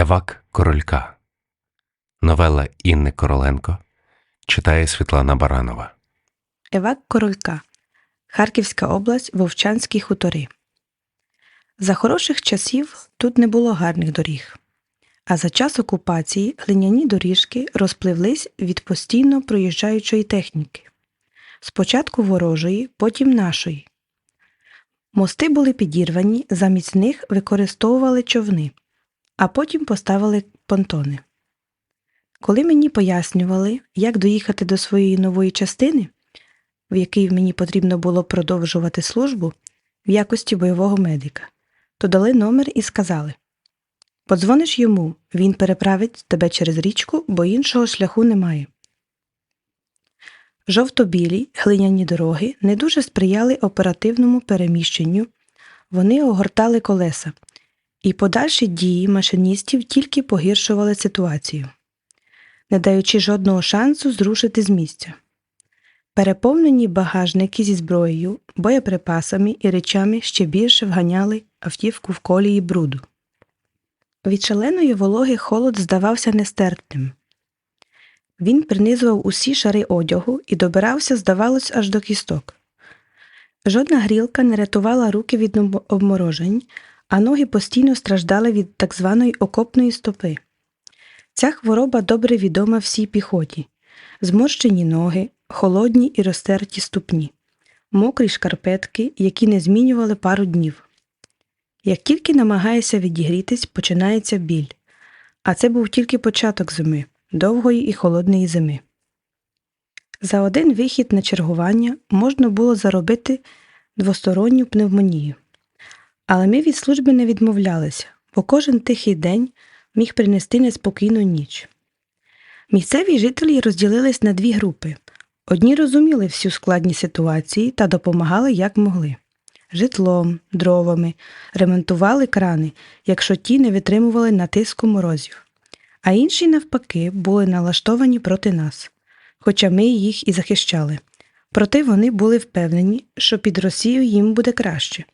Евак Королька. Новела Інни Короленко. Читає Світлана Баранова. Евак Королька. Харківська область, Вовчанські хутори. За хороших часів тут не було гарних доріг. А за час окупації глиняні доріжки розпливлись від постійно проїжджаючої техніки. Спочатку ворожої, потім нашої. Мости були підірвані, замість них використовували човни, а потім поставили понтони. Коли мені пояснювали, як доїхати до своєї нової частини, в якій мені потрібно було продовжувати службу в якості бойового медика, то дали номер і сказали Подзвониш йому, він переправить тебе через річку, бо іншого шляху немає. Жовто-білі глиняні дороги не дуже сприяли оперативному переміщенню, вони огортали колеса, і подальші дії машиністів тільки погіршували ситуацію, не даючи жодного шансу зрушити з місця. Переповнені багажники зі зброєю, боєприпасами і речами ще більше вганяли автівку в колії бруду. Від шаленої вологи холод здавався нестерпним. Він принизував усі шари одягу і добирався, здавалось, аж до кісток. Жодна грілка не рятувала руки від обморожень, а ноги постійно страждали від так званої окопної стопи. Ця хвороба добре відома всій піхоті зморщені ноги, холодні і розтерті ступні, мокрі шкарпетки, які не змінювали пару днів. Як тільки намагаєшся відігрітись, починається біль, а це був тільки початок зими, довгої і холодної зими. За один вихід на чергування можна було заробити двосторонню пневмонію. Але ми від служби не відмовлялися, бо кожен тихий день міг принести неспокійну ніч. Місцеві жителі розділились на дві групи одні розуміли всю складність ситуації та допомагали як могли житлом, дровами, ремонтували крани, якщо ті не витримували натиску морозів, а інші, навпаки, були налаштовані проти нас, хоча ми їх і захищали. Проте вони були впевнені, що під Росією їм буде краще.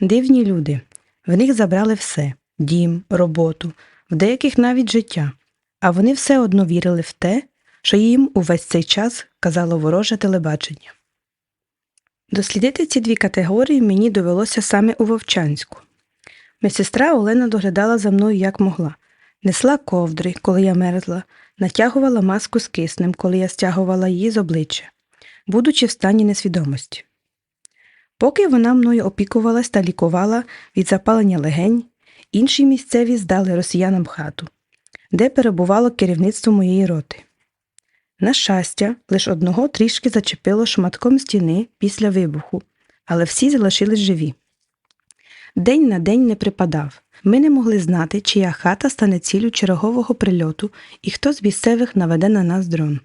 Дивні люди, в них забрали все дім, роботу, в деяких навіть життя, а вони все одно вірили в те, що їм увесь цей час казало вороже телебачення. Дослідити ці дві категорії мені довелося саме у Вовчанську. Медсестра Олена доглядала за мною як могла, несла ковдри, коли я мерзла, натягувала маску з киснем, коли я стягувала її з обличчя, будучи в стані несвідомості. Поки вона мною опікувалась та лікувала від запалення легень, інші місцеві здали росіянам хату, де перебувало керівництво моєї роти. На щастя, лише одного трішки зачепило шматком стіни після вибуху, але всі залишились живі. День на день не припадав. Ми не могли знати, чия хата стане ціллю чергового прильоту і хто з місцевих наведе на нас дрон.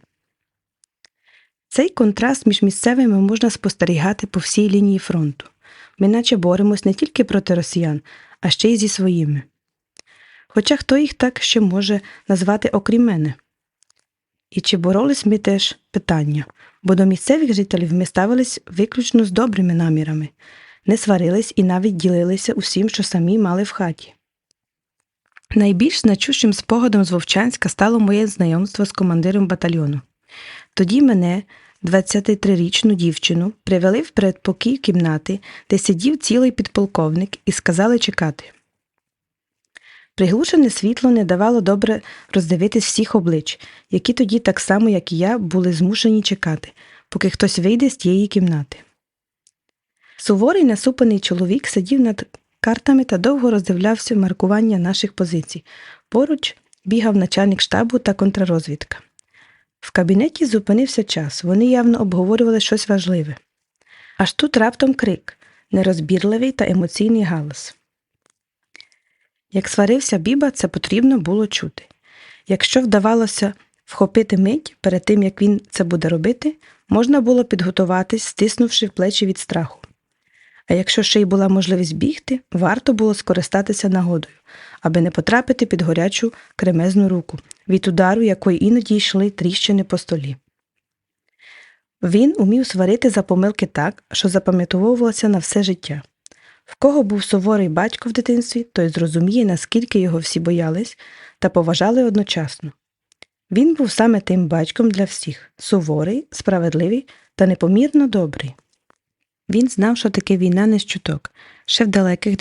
Цей контраст між місцевими можна спостерігати по всій лінії фронту. Ми наче боремось не тільки проти росіян, а ще й зі своїми. Хоча хто їх так ще може назвати окрім мене? І чи боролись ми теж питання, бо до місцевих жителів ми ставились виключно з добрими намірами, не сварились і навіть ділилися усім, що самі мали в хаті. Найбільш значущим спогадом з Вовчанська стало моє знайомство з командиром батальйону. Тоді мене, 23-річну дівчину, привели в передпокій кімнати, де сидів цілий підполковник, і сказали чекати. Приглушене світло не давало добре роздивитись всіх облич, які тоді, так само, як і я, були змушені чекати, поки хтось вийде з тієї кімнати. Суворий насупаний чоловік сидів над картами та довго роздивлявся маркування наших позицій. Поруч бігав начальник штабу та контррозвідка. В кабінеті зупинився час, вони явно обговорювали щось важливе. Аж тут раптом крик, нерозбірливий та емоційний галас. Як сварився Біба, це потрібно було чути. Якщо вдавалося вхопити мить перед тим, як він це буде робити, можна було підготуватись, стиснувши плечі від страху. А якщо ще й була можливість бігти, варто було скористатися нагодою, аби не потрапити під горячу кремезну руку, від удару якої іноді йшли тріщини по столі. Він умів сварити за помилки так, що запам'ятовувалося на все життя. В кого був суворий батько в дитинстві, той зрозуміє, наскільки його всі боялись та поважали одночасно. Він був саме тим батьком для всіх суворий, справедливий та непомірно добрий. Він знав, що таке війна не з чуток. Ще в далеких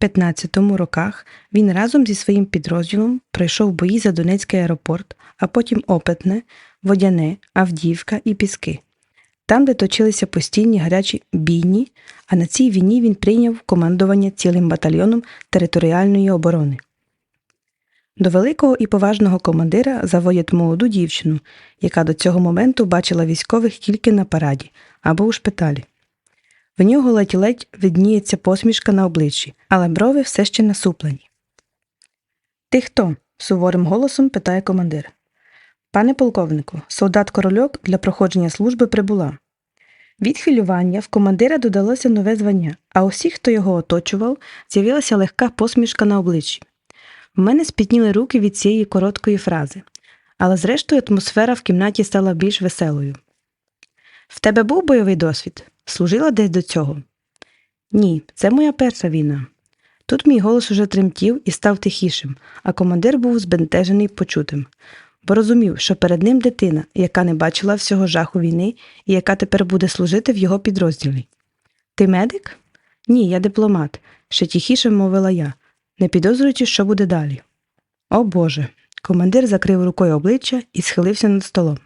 2014-15 роках він разом зі своїм підрозділом пройшов бої за Донецький аеропорт, а потім Опитне, Водяне, Авдіївка і Піски. Там, де точилися постійні гарячі бійні, а на цій війні він прийняв командування цілим батальйоном територіальної оборони. До великого і поважного командира заводять молоду дівчину, яка до цього моменту бачила військових тільки на параді або у шпиталі. В нього ледь-ледь видніється посмішка на обличчі, але брови все ще насуплені. Ти хто? суворим голосом питає командир. Пане полковнику, солдат корольок для проходження служби прибула. Від хвилювання в командира додалося нове звання, а усіх, хто його оточував, з'явилася легка посмішка на обличчі. В мене спітніли руки від цієї короткої фрази, але зрештою атмосфера в кімнаті стала більш веселою. В тебе був бойовий досвід? Служила десь до цього? Ні, це моя перша війна. Тут мій голос уже тремтів і став тихішим, а командир був збентежений почутим, бо розумів, що перед ним дитина, яка не бачила всього жаху війни і яка тепер буде служити в його підрозділі. Ти медик? Ні, я дипломат, ще тихіше мовила я, не підозрюючи, що буде далі. О Боже. Командир закрив рукою обличчя і схилився над столом.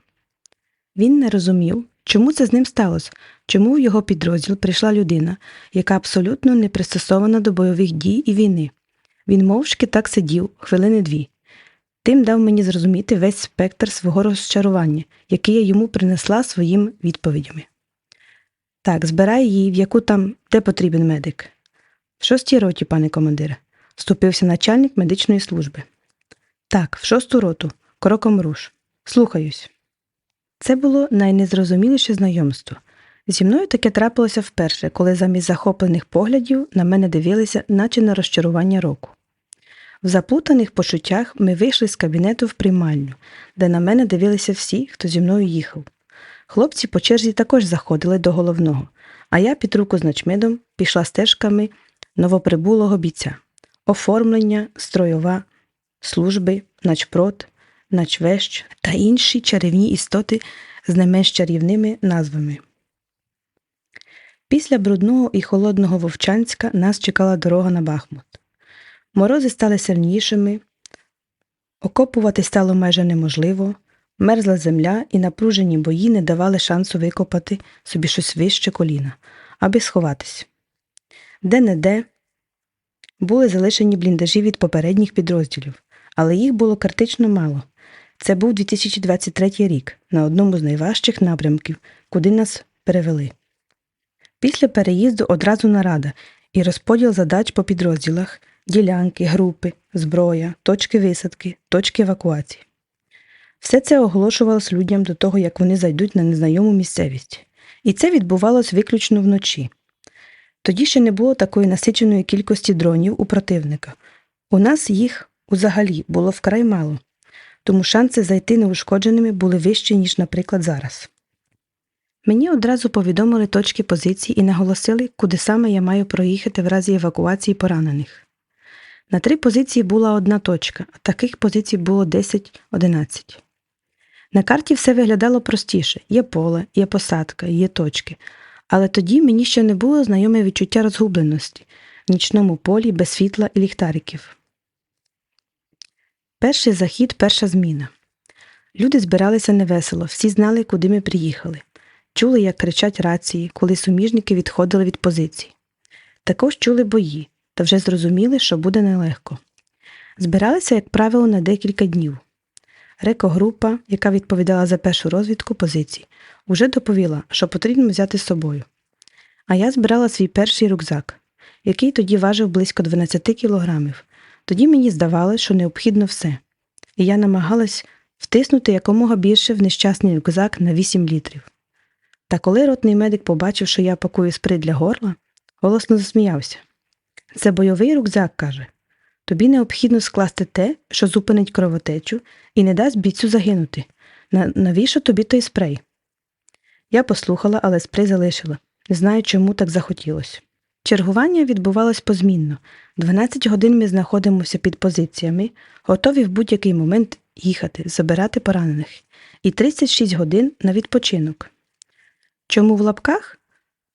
Він не розумів, чому це з ним сталося, чому в його підрозділ прийшла людина, яка абсолютно не пристосована до бойових дій і війни. Він мовчки так сидів хвилини дві. Тим дав мені зрозуміти весь спектр свого розчарування, який я йому принесла своїми відповідями. Так, збирай її, в яку там, де потрібен медик. В шостій роті, пане командире, вступився начальник медичної служби. Так, в шосту роту, кроком руш. Слухаюсь. Це було найнезрозуміліше знайомство. Зі мною таке трапилося вперше, коли замість захоплених поглядів на мене дивилися, наче на розчарування року. В заплутаних почуттях ми вийшли з кабінету в приймальню, де на мене дивилися всі, хто зі мною їхав. Хлопці по черзі також заходили до головного, а я під руку з начмедом пішла стежками новоприбулого бійця. Оформлення, стройова, служби, начпрот, начвещ та інші чарівні істоти з не менш чарівними назвами. Після брудного і холодного Вовчанська нас чекала дорога на Бахмут. Морози стали сильнішими, окопувати стало майже неможливо, мерзла земля і напружені бої не давали шансу викопати собі щось вище коліна, аби сховатись. Де-не-де були залишені бліндажі від попередніх підрозділів, але їх було критично мало. Це був 2023 рік на одному з найважчих напрямків, куди нас перевели. Після переїзду одразу нарада і розподіл задач по підрозділах, ділянки, групи, зброя, точки висадки, точки евакуації. Все це оголошувалось людям до того, як вони зайдуть на незнайому місцевість. І це відбувалось виключно вночі. Тоді ще не було такої насиченої кількості дронів у противника. У нас їх узагалі було вкрай мало, тому шанси зайти неушкодженими були вищі, ніж, наприклад, зараз. Мені одразу повідомили точки позицій і наголосили, куди саме я маю проїхати в разі евакуації поранених. На три позиції була одна точка, а таких позицій було 10-11. На карті все виглядало простіше є поле, є посадка, є точки. Але тоді мені ще не було знайоме відчуття розгубленості в нічному полі без світла і ліхтариків. Перший захід, перша зміна. Люди збиралися невесело, всі знали, куди ми приїхали. Чули, як кричать рації, коли суміжники відходили від позицій. Також чули бої, та вже зрозуміли, що буде нелегко. Збиралися, як правило, на декілька днів. Рекогрупа, яка відповідала за першу розвідку позицій, уже доповіла, що потрібно взяти з собою. А я збирала свій перший рюкзак, який тоді важив близько 12 кілограмів. Тоді мені здавалося, що необхідно все, і я намагалась втиснути якомога більше в нещасний рюкзак на 8 літрів. Та коли ротний медик побачив, що я пакую сприт для горла, голосно засміявся. Це бойовий рюкзак, каже. Тобі необхідно скласти те, що зупинить кровотечу і не дасть бійцю загинути. Навіщо тобі той спрей? Я послухала, але спрей залишила. Не знаю, чому так захотілося. Чергування відбувалось позмінно. 12 годин ми знаходимося під позиціями, готові в будь-який момент їхати, забирати поранених, і 36 годин на відпочинок. Чому в лапках?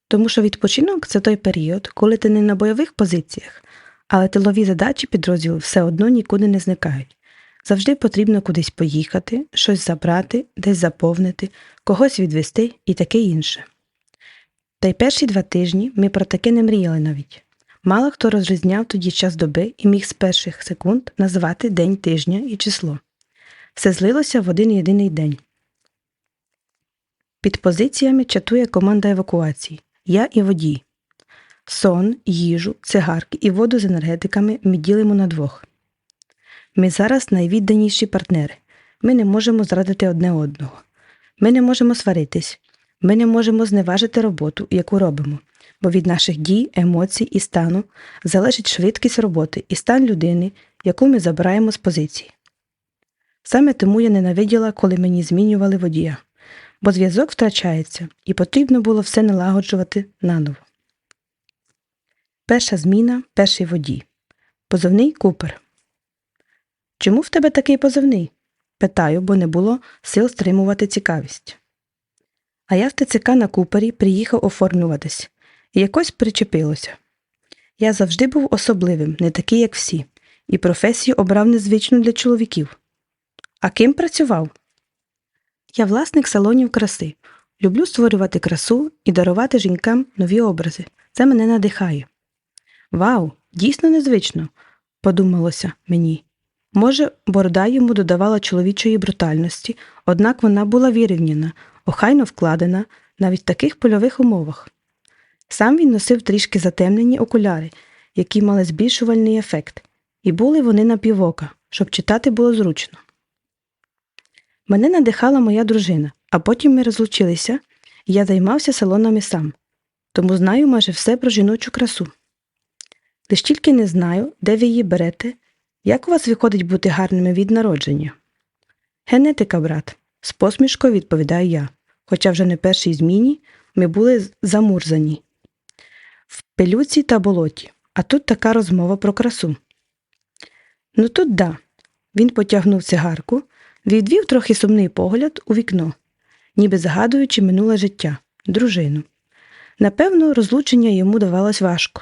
Тому що відпочинок це той період, коли ти не на бойових позиціях, але тилові задачі підрозділу все одно нікуди не зникають. Завжди потрібно кудись поїхати, щось забрати, десь заповнити, когось відвести і таке інше. Та й перші два тижні ми про таке не мріяли навіть. Мало хто розрізняв тоді час доби і міг з перших секунд назвати день тижня і число. Все злилося в один єдиний день. Під позиціями чатує команда евакуації. Я і водій. Сон, їжу, цигарки і воду з енергетиками ми ділимо на двох. Ми зараз найвідданіші партнери. Ми не можемо зрадити одне одного. Ми не можемо сваритись. Ми не можемо зневажити роботу, яку робимо, бо від наших дій, емоцій і стану залежить швидкість роботи і стан людини, яку ми забираємо з позиції. Саме тому я ненавиділа, коли мені змінювали водія, бо зв'язок втрачається і потрібно було все налагоджувати наново. Перша зміна перший водій. Позовний Купер. Чому в тебе такий позовний? Питаю, бо не було сил стримувати цікавість. А я в ТЦК на Купері приїхав оформлюватись, і якось причепилося. Я завжди був особливим, не такий, як всі, і професію обрав незвичну для чоловіків. А ким працював? Я власник салонів краси. Люблю створювати красу і дарувати жінкам нові образи. Це мене надихає. Вау, дійсно незвично, подумалося мені. Може, борода йому додавала чоловічої брутальності, однак вона була вирівняна, охайно вкладена навіть в таких польових умовах. Сам він носив трішки затемнені окуляри, які мали збільшувальний ефект, і були вони на півока, щоб читати було зручно. Мене надихала моя дружина, а потім ми розлучилися, і я займався салонами сам, тому знаю майже все про жіночу красу. Лиш тільки не знаю, де ви її берете, як у вас виходить бути гарними від народження. Генетика, брат, з посмішкою відповідаю я, хоча вже не першій зміні ми були замурзані в пилюці та болоті, а тут така розмова про красу. Ну тут да. Він потягнув цигарку, відвів трохи сумний погляд у вікно, ніби згадуючи минуле життя, дружину. Напевно, розлучення йому давалось важко.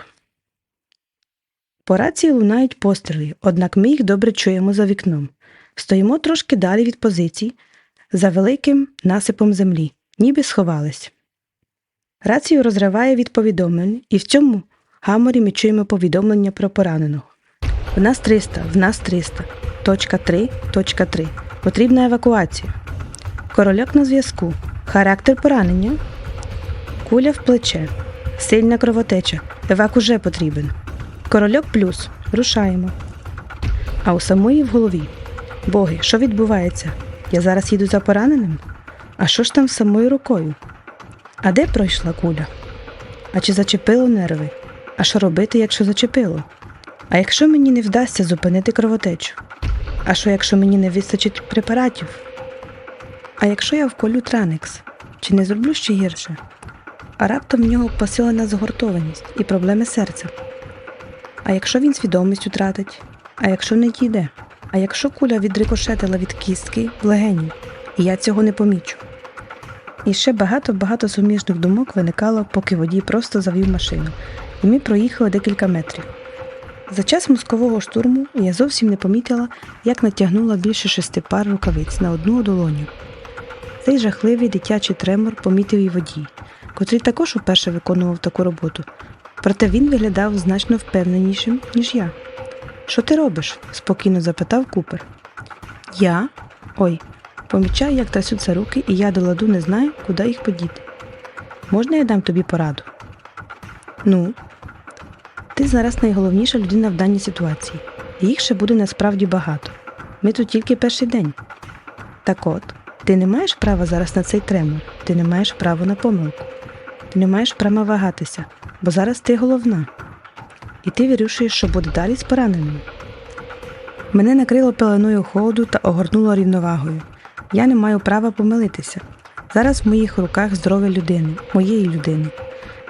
По рації лунають постріли, однак ми їх добре чуємо за вікном. Стоїмо трошки далі від позицій, за великим насипом землі, ніби сховались. Рацію розриває від повідомлень, і в цьому гаморі ми чуємо повідомлення про пораненого. В нас 300, в нас 300. Точка 3, точка 3. Потрібна евакуація. Корольок на зв'язку. Характер поранення. Куля в плече. Сильна кровотеча. Евак уже потрібен. Корольок плюс. Рушаємо. А у самої в голові. Боги, що відбувається? Я зараз їду за пораненим? А що ж там з самою рукою? А де пройшла куля? А чи зачепило нерви? А що робити, якщо зачепило? А якщо мені не вдасться зупинити кровотечу? А що, якщо мені не вистачить препаратів? А якщо я вколю траникс, чи не зроблю ще гірше? А раптом в нього посилена згортованість і проблеми серця. А якщо він свідомість втратить? А якщо не дійде? А якщо куля відрикошетила від кістки в легені, я цього не помічу? І ще багато-багато суміжних думок виникало, поки водій просто завів машину, і ми проїхали декілька метрів. За час мозкового штурму я зовсім не помітила, як натягнула більше шести пар рукавиць на одну долоню. Цей жахливий дитячий тремор помітив і водій, котрий також уперше виконував таку роботу. Проте він виглядав значно впевненішим, ніж я. Що ти робиш? спокійно запитав Купер. Я? Ой, помічаю, як трясуться руки, і я до ладу не знаю, куди їх подіти. Можна я дам тобі пораду? Ну, ти зараз найголовніша людина в даній ситуації. Їх ще буде насправді багато. Ми тут тільки перший день. Так от, ти не маєш права зараз на цей тремор, ти не маєш права на помилку. Ти не маєш права вагатися, бо зараз ти головна. І ти вирішуєш, що буде далі з пораненим. Мене накрило пеленою холоду та огорнуло рівновагою. Я не маю права помилитися. Зараз в моїх руках здоров'я людини, моєї людини.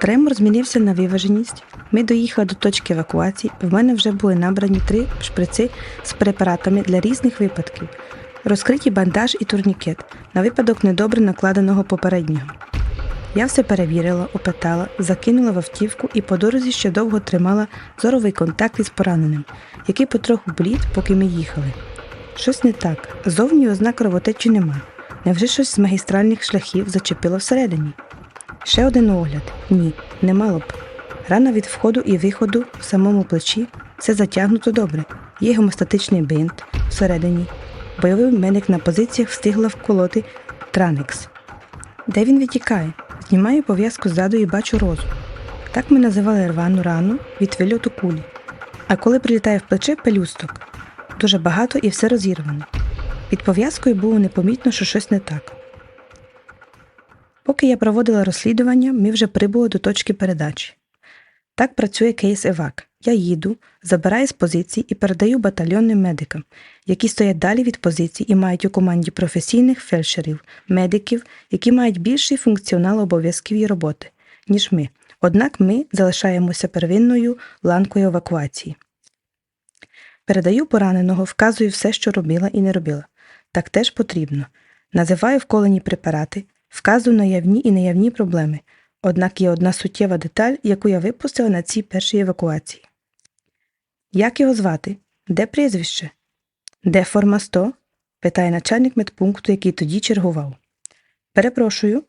Тремор змінився на виваженість, Ми доїхали до точки евакуації, в мене вже були набрані три шприци з препаратами для різних випадків, розкриті бандаж і турнікет на випадок недобре накладеного попереднього. Я все перевірила, опитала, закинула в автівку і по дорозі ще довго тримала зоровий контакт із пораненим, який потроху блід, поки ми їхали. Щось не так. Зовні ознак кровотечі нема. Невже щось з магістральних шляхів зачепило всередині? Ще один огляд. Ні, не мало б. Рана від входу і виходу в самому плечі все затягнуто добре. Є гомостатичний бинт всередині. Бойовий медик на позиціях встигла вколоти траникс. Де він витікає? Знімаю пов'язку ззаду і бачу розу. Так ми називали рвану рану від вильоту кулі. А коли прилітає в плече пелюсток, дуже багато і все розірвано. Під пов'язкою було непомітно, що щось не так. Поки я проводила розслідування, ми вже прибули до точки передачі. Так працює кейс Евак. Я їду, забираю з позицій і передаю батальйонним медикам, які стоять далі від позицій і мають у команді професійних фельдшерів, медиків, які мають більший функціонал обов'язків і роботи, ніж ми. Однак ми залишаємося первинною ланкою евакуації. Передаю пораненого, вказую все, що робила і не робила. Так теж потрібно. Називаю вколені препарати, вказую наявні і неявні проблеми. Однак є одна суттєва деталь, яку я випустила на цій першій евакуації. Як його звати? Де прізвище? Де форма 100? питає начальник медпункту, який тоді чергував. Перепрошую.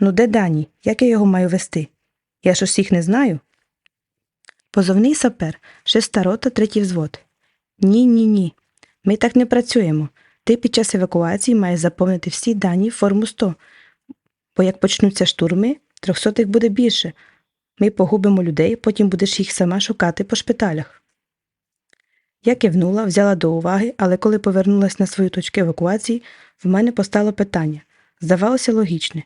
Ну, де дані? Як я його маю вести? Я ж усіх не знаю. Позовний сапер, шеста рота, третій взвод. Ні, ні, ні. Ми так не працюємо. Ти під час евакуації маєш заповнити всі дані форму 100, бо як почнуться штурми, трьохсотих буде більше. Ми погубимо людей, потім будеш їх сама шукати по шпиталях. Я кивнула, взяла до уваги, але коли повернулася на свою точку евакуації, в мене постало питання. Здавалося логічне.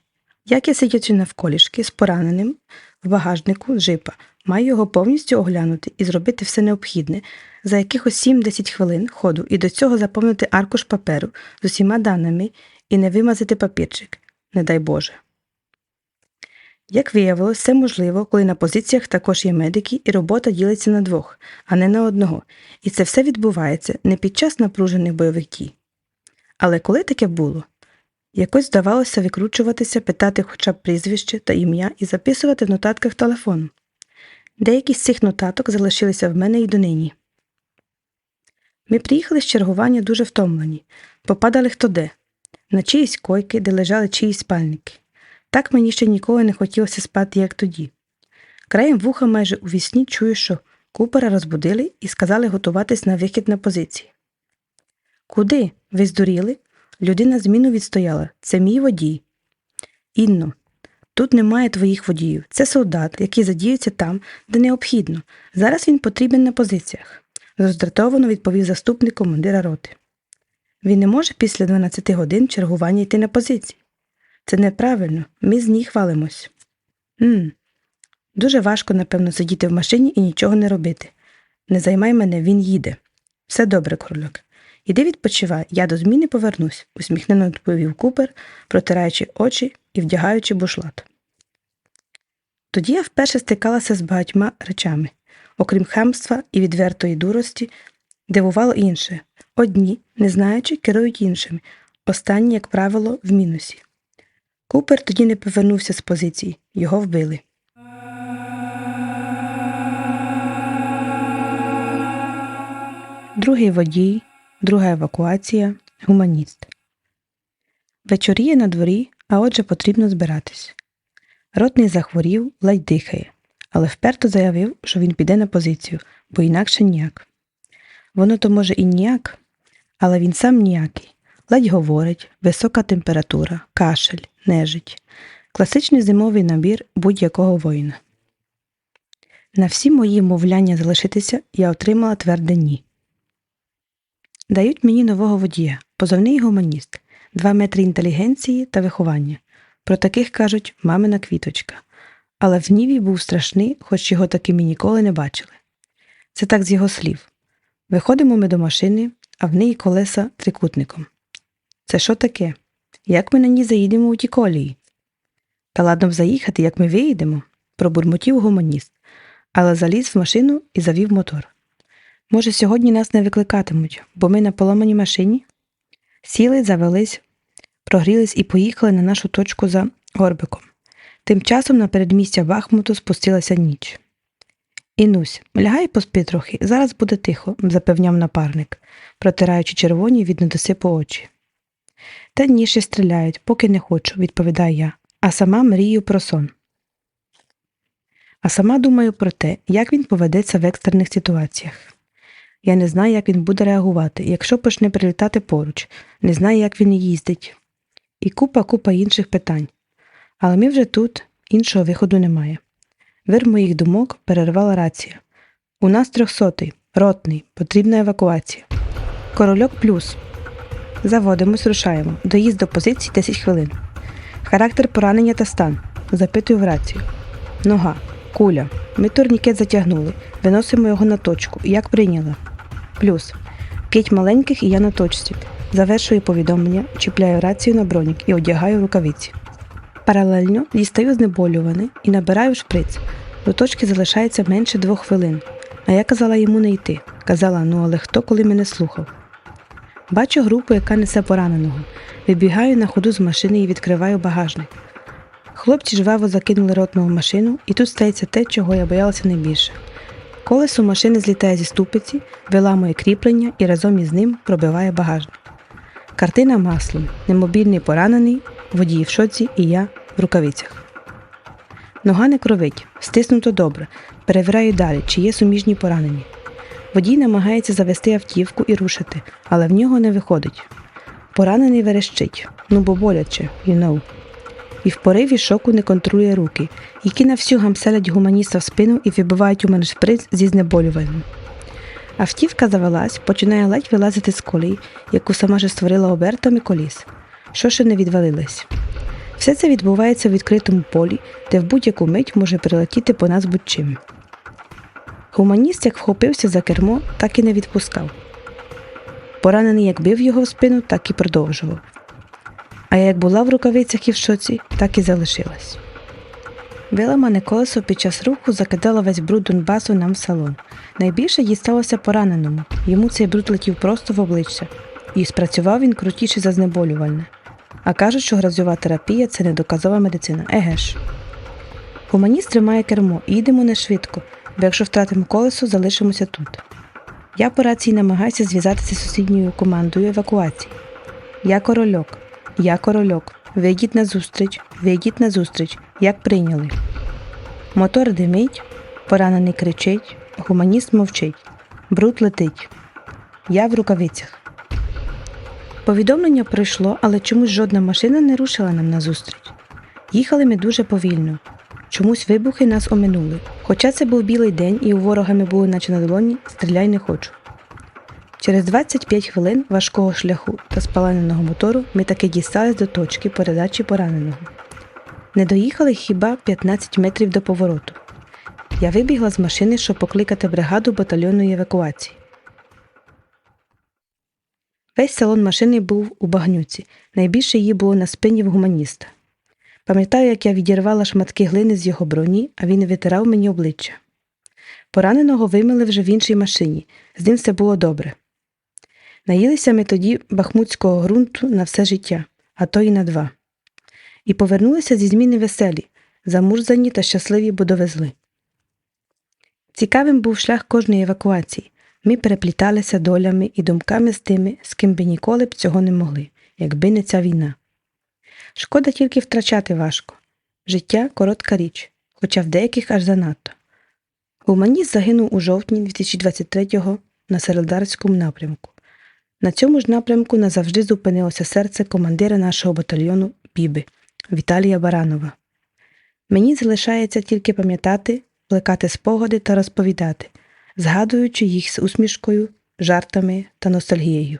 Як я сидячи навколішки з пораненим в багажнику джипа, маю його повністю оглянути і зробити все необхідне за якихось 7-10 хвилин ходу і до цього заповнити аркуш паперу з усіма даними і не вимазати папірчик, не дай Боже. Як виявилось, це можливо, коли на позиціях також є медики і робота ділиться на двох, а не на одного, і це все відбувається не під час напружених бойових дій. Але коли таке було? Якось здавалося викручуватися, питати хоча б прізвище та ім'я і записувати в нотатках телефону. Деякі з цих нотаток залишилися в мене і донині. Ми приїхали з чергування дуже втомлені, попадали хто де, на чиїсь койки, де лежали чиїсь спальники. Так мені ще ніколи не хотілося спати, як тоді. Краєм вуха майже у вісні чую, що купера розбудили і сказали готуватись на вихід на позиції. Куди? Ви здуріли? Людина зміну відстояла. Це мій водій. Інно, тут немає твоїх водіїв. Це солдат, який задіюється там, де необхідно. Зараз він потрібен на позиціях, роздратовано відповів заступник командира роти. Він не може після 12 годин чергування йти на позиції. Це неправильно, ми з ній хвалимось. Мм. Дуже важко, напевно, сидіти в машині і нічого не робити. Не займай мене, він їде. Все добре, корольок. Іди відпочивай, я до зміни повернусь, усміхнено відповів Купер, протираючи очі і вдягаючи бушлат. Тоді я вперше стикалася з багатьма речами, окрім хамства і відвертої дурості, дивувало інше. Одні, не знаючи, керують іншими, останні, як правило, в мінусі. Купер тоді не повернувся з позиції, його вбили. Другий водій, друга евакуація, гуманіст. Вечоріє на дворі, а отже потрібно збиратись. Ротний захворів, ледь дихає, але вперто заявив, що він піде на позицію, бо інакше ніяк. Воно то може і ніяк, але він сам ніякий. Ледь говорить, висока температура, кашель, нежить. Класичний зимовий набір будь-якого воїна. На всі мої мовляння залишитися я отримала тверде ні. Дають мені нового водія, позовний гуманіст, два метри інтелігенції та виховання. Про таких кажуть мамина квіточка. Але в Ніві був страшний, хоч його таки ми ніколи не бачили. Це так з його слів. Виходимо ми до машини, а в неї колеса трикутником. Це що таке? Як ми на ній заїдемо у ті колії? Та ладно б заїхати, як ми виїдемо, пробурмотів гуманіст. але заліз в машину і завів мотор. Може, сьогодні нас не викликатимуть, бо ми на поламаній машині? Сіли, завелись, прогрілись і поїхали на нашу точку за горбиком. Тим часом на передмістя Бахмуту спустилася ніч. Інусь, лягай поспи трохи, зараз буде тихо, запевняв напарник, протираючи червоні від недосипу очі. Та ні, ще стріляють, поки не хочу, відповідаю я, а сама мрію про сон. А сама думаю про те, як він поведеться в екстрених ситуаціях. Я не знаю, як він буде реагувати, якщо почне прилітати поруч, не знаю, як він їздить. І купа купа інших питань. Але ми вже тут, іншого виходу немає. Вир моїх думок перервала рація. У нас трьохсотий, ротний, потрібна евакуація. Корольок плюс. Заводимось, рушаємо. Доїзд до позиції 10 хвилин. Характер поранення та стан. Запитую в рацію. Нога. Куля. Ми турнікет затягнули. Виносимо його на точку. Як прийняла? Плюс. П'ять маленьких і я на точці. Завершую повідомлення, чіпляю рацію на бронік і одягаю рукавиці. Паралельно дістаю знеболюване і набираю шприц. До точки залишається менше двох хвилин. А я казала йому не йти. Казала, ну але хто коли мене слухав. Бачу групу, яка несе пораненого. Вибігаю на ходу з машини і відкриваю багажник. Хлопці жваво закинули ротну машину, і тут стається те, чого я боялася найбільше. Колесо машини злітає зі ступиці, виламує кріплення і разом із ним пробиває багажник. Картина маслом, немобільний поранений, водій в шоці і я в рукавицях. Нога не кровить, стиснуто добре. Перевіряю далі, чи є суміжні поранені. Водій намагається завести автівку і рушити, але в нього не виходить. Поранений верещить, ну бо боляче, you know. І в пориві шоку не контролює руки, які на всю гамселять гуманіста в спину і вибивають у мене шприц зі знеболювальним. Автівка завелась, починає ледь вилазити з колій, яку сама же створила обертами коліс, що ще не відвалилась. Все це відбувається в відкритому полі, де в будь-яку мить може прилетіти по нас будь-чим. Гуманіст як вхопився за кермо, так і не відпускав. Поранений як бив його в спину, так і продовжував. А як була в рукавицях і в шоці, так і залишилась. Виламане колесо під час руху закидало весь бруд Донбасу нам в салон. Найбільше дісталося пораненому. Йому цей бруд летів просто в обличчя, і спрацював він крутіше за знеболювальне. А кажуть, що грозова терапія це недоказова медицина. Еге ж. Гуманіст тримає кермо і їдемо не швидко, бо якщо втратимо колесо, залишимося тут. Я по рації намагаюся зв'язатися з сусідньою командою евакуації. Я корольок, я корольок. Вийдіть на зустріч, вийдіть на зустріч, як прийняли. Мотор димить, поранений кричить, гуманіст мовчить. Бруд летить. Я в рукавицях. Повідомлення прийшло, але чомусь жодна машина не рушила нам назустріч. Їхали ми дуже повільно. Чомусь вибухи нас оминули. Хоча це був білий день і у ворога ми були наче на долоні, стріляй не хочу. Через 25 хвилин важкого шляху та спаленого мотору ми таки дістались до точки передачі пораненого. Не доїхали хіба 15 метрів до повороту. Я вибігла з машини, щоб покликати бригаду батальйонної евакуації. Весь салон машини був у багнюці, найбільше її було на спині в гуманіста. Пам'ятаю, як я відірвала шматки глини з його броні, а він витирав мені обличчя. Пораненого вимили вже в іншій машині, з ним все було добре. Наїлися ми тоді бахмутського ґрунту на все життя, а то й на два. І повернулися зі зміни веселі, замурзані та щасливі, бо довезли. Цікавим був шлях кожної евакуації. Ми перепліталися долями і думками з тими, з ким би ніколи б цього не могли, якби не ця війна. Шкода тільки втрачати важко. Життя коротка річ, хоча в деяких аж занадто. Гуманіст загинув у жовтні 2023-го на Середарському напрямку. На цьому ж напрямку назавжди зупинилося серце командира нашого батальйону Біби Віталія Баранова. Мені залишається тільки пам'ятати, плекати спогади та розповідати, згадуючи їх з усмішкою, жартами та ностальгією.